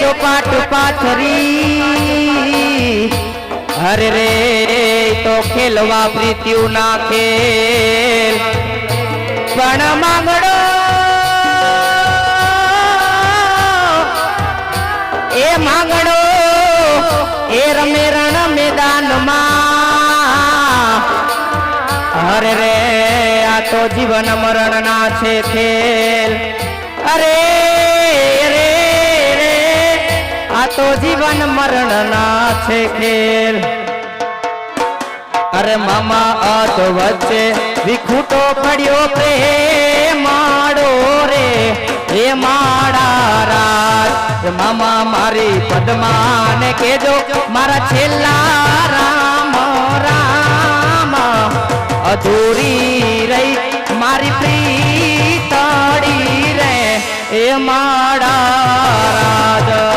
ચોપાટ પાથરી હરે રે, તો ખેલવા પ્રીત્યુ ના ખેલ. પણ માંગડો, એ માંગડો, એ રમે રણ મેદાનમાં. અરે રે, આ તો જીવન મરણ ના છે ખેલ. અરે તો જીવન મરણ ના છે ખેલ. અરે મામા અત વચ્ચે વિખૂટો પડ્યો પ્રેમાડો રે, એ માડા રાત મામા, મારી પદ્માને કેજો મારા છેલ્લા રામ રામ. અધૂરી રહી મારી પ્રીતડી રે, એ માડા